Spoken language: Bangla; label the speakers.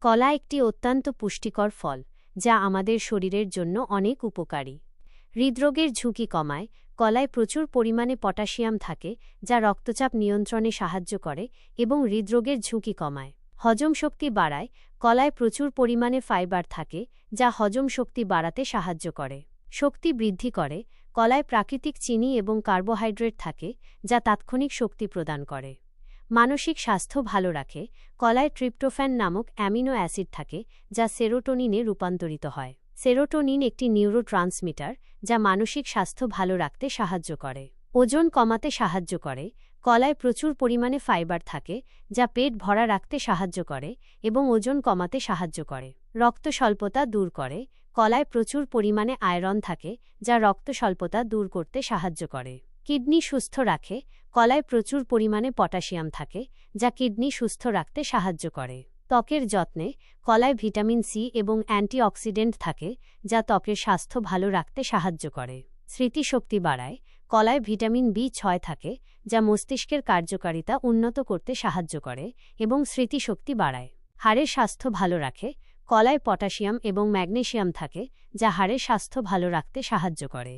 Speaker 1: কলা একটি অত্যন্ত পুষ্টিকর ফল, যা আমাদের শরীরের জন্য অনেক উপকারী। হৃদরোগের ঝুঁকি কমায়, কলায় প্রচুর পরিমাণে পটাশিয়াম থাকে, যা রক্তচাপ নিয়ন্ত্রণে সাহায্য করে এবং হৃদরোগের ঝুঁকি কমায়। হজম শক্তি বাড়ায়, কলায় প্রচুর পরিমাণে ফাইবার থাকে, যা হজম শক্তি বাড়াতে সাহায্য করে। শক্তি বৃদ্ধি করে, কলায় প্রাকৃতিক চিনি এবং কার্বোহাইড্রেট থাকে, যা তাৎক্ষণিক শক্তি প্রদান করে। মানসিক স্বাস্থ্য ভালো রাখে, কলায় ট্রিপ্টোফ্যান নামক অ্যামিনো অ্যাসিড থাকে, যা সেরোটোনিনে রূপান্তরিত হয়। সেরোটোনিন একটি নিউরোট্রান্সমিটার, যা মানসিক স্বাস্থ্য ভালো রাখতে সাহায্য করে। ওজন কমাতে সাহায্য করে, কলায় প্রচুর পরিমাণে ফাইবার থাকে, যা পেট ভরা রাখতে সাহায্য করে এবং ওজন কমাতে সাহায্য করে। রক্ত স্বল্পতা দূর করে, কলায় প্রচুর পরিমাণে আয়রন থাকে, যা রক্ত স্বল্পতা দূর করতে সাহায্য করে। কিডনি সুস্থ রাখে, কলায় প্রচুর পরিমাণে পটাশিয়াম থাকে, যা কিডনি সুস্থ রাখতে সাহায্য করে। ত্বকের যত্নে কলায় ভিটামিন সি এবং অ্যান্টিঅক্সিডেন্ট থাকে, যা ত্বকের স্বাস্থ্য ভালো রাখতে সাহায্য করে। স্মৃতিশক্তি বাড়ায়, কলায় ভিটামিন বি ছয় থাকে, যা মস্তিষ্কের কার্যকারিতা উন্নত করতে সাহায্য করে এবং স্মৃতিশক্তি বাড়ায়। হাড়ের স্বাস্থ্য ভালো রাখে, কলায় পটাশিয়াম এবং ম্যাগনেশিয়াম থাকে, যা হাড়ের স্বাস্থ্য ভালো রাখতে সাহায্য করে।